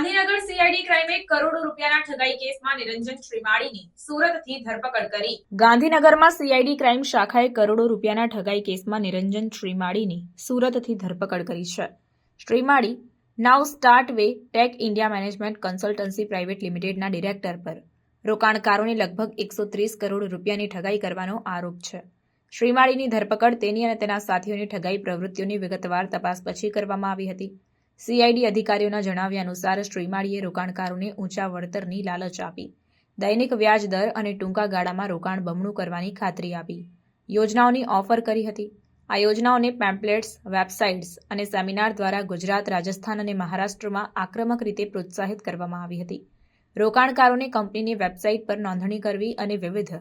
Gandhinagar CID ક્રાઇમે કરોડો રૂપિયાના ઠગાઈ કેસમાં નિરંજન શ્રીમાળીની સુરતથી ધરપકડ કરી. ગાંધીનગરમાં સીઆઈડી ક્રાઇમ શાખાએ કરોડો રૂપિયાના ઠગાઈ કેસમાં નિરંજન શ્રીમાળીની સુરતથી ધરપકડ કરી છે. Shrimali now start way tech India management consultancy private લિમિટેડના ડિરેક્ટર પર. રોકાણકારોને લગભગ એકસો ત્રીસ કરોડ રૂપિયાની ઠગાઈ કરવાનો આરોપ છે. શ્રીમાળીની ધરપકડ તેની અને તેના સાથીઓની ઠગાઈ પ્રવૃત્તિઓની વિગતવાર તપાસ પછી કરવામાં આવી હતી. સીઆઈડી અધિકારીઓના જણાવ્યા અનુસાર શ્રીમાળીએ રોકાણકારોને ઊંચા વળતરની લાલચ આપી. દૈનિક વ્યાજ દર અને ટૂંકા ગાળામાં રોકાણ બમણું કરવાની ખાતરી આપી. યોજનાઓની ઓફર કરી હતી. આ યોજનાઓને પેમ્પલેટ્સ, વેબસાઇટ્સ અને સેમિનાર દ્વારા ગુજરાત, રાજસ્થાન અને મહારાષ્ટ્રમાં આક્રમક રીતે પ્રોત્સાહિત કરવામાં આવી હતી. રોકાણકારોને કંપનીની વેબસાઇટ પર નોંધણી કરવી અને વિવિધ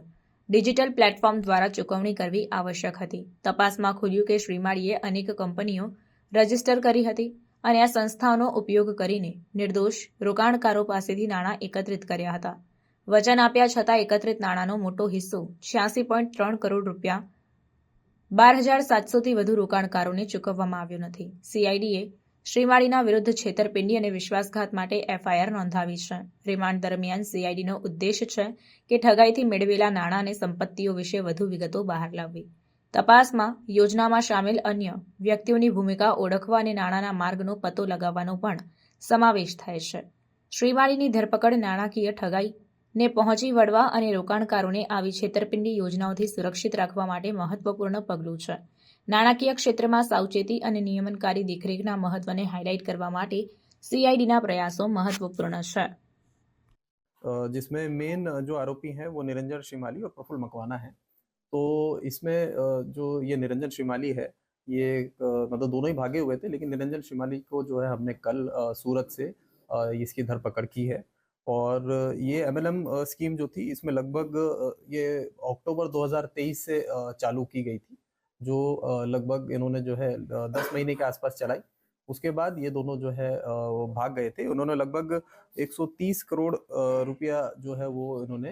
ડિજિટલ પ્લેટફોર્મ દ્વારા ચૂકવણી કરવી આવશ્યક હતી. તપાસમાં ખુલ્યું કે શ્રીમાળીએ અનેક કંપનીઓ રજિસ્ટર કરી હતી. અને આ સંસ્થાઓનો ઉપયોગ કરીને નિર્દોષ, રોકાણકારો પાસેથી નાણાં એકત્રિત કર્યા હતા. વચન આપ્યા છતાં એકત્રિત નાણાંનો મોટો હિસ્સો, છ્યાસી પોઈન્ટ ત્રણ કરોડ રૂપિયા, બાર હજાર સાતસોથી વધુ રોકાણકારોને ચૂકવવામાં આવ્યો નથી. સીઆઈડીએ શ્રીમાળીના વિરુદ્ધ છેતરપિંડી અને વિશ્વાસઘાત માટે એફઆઈઆર નોંધાવી છે. રિમાન્ડ દરમિયાન સીઆઈડીનો ઉદ્દેશ છે કે ઠગાઈથી મેળવેલા નાણાં અને સંપત્તિઓ વિશે વધુ વિગતો બહાર લાવવી. તપાસમાં યોજનામાં સામેલ અન્ય વ્યક્તિઓની ભૂમિકા ઓળખવા અને નાણાંના માર્ગનો પતો લગાવવાનો પણ સમાવેશ થાય છે શ્રીમાળીની ધરપકડ નાણાકીય ઠગાઈને પહોંચી વળવા અને રોકાણકારોને આવી છેતરપિંડી યોજનાઓથી સુરક્ષિત રાખવા માટે મહત્વપૂર્ણ પગલું છે નાણાકીય ક્ષેત્રમાં સાવચેતી અને નિયમનકારી દેખરેખના મહત્વને હાઇલાઇટ કરવા માટે સીઆઈડીના પ્રયાસો મહત્વપૂર્ણ છે अ, जिसमें मेन जो आरोपी हैं वो निरंजन श्रीमाली और प्रफुल्ल मकवाना है तो इसमें जो ये निरंजन श्रीमाली है, ये मतलब दोनों ही भागे हुए थे, लेकिन निरंजन श्रीमाली को जो है हमने कल सूरत से इसकी धरपकड़ की है। और ये एमएलएम स्कीम जो थी, इसमें लगभग ये अक्टूबर 2023 से चालू की गई थी, जो लगभग इन्होंने जो है दस महीने के आसपास चलाई। उसके बाद ये दोनों जो है वो भाग गए थे। उन्होंने लगभग 130 करोड़ रुपया जो है वो इन्होंने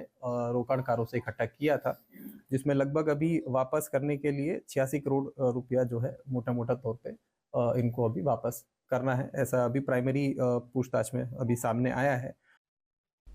रोकाणकारों से इकट्ठा किया था। जिसमें लगभग अभी वापस करने के लिए छियासी करोड़ रुपया जो है मोटा मोटा तौर पे इनको अभी वापस करना है। ऐसा अभी प्राइमरी पूछताछ में अभी सामने आया है।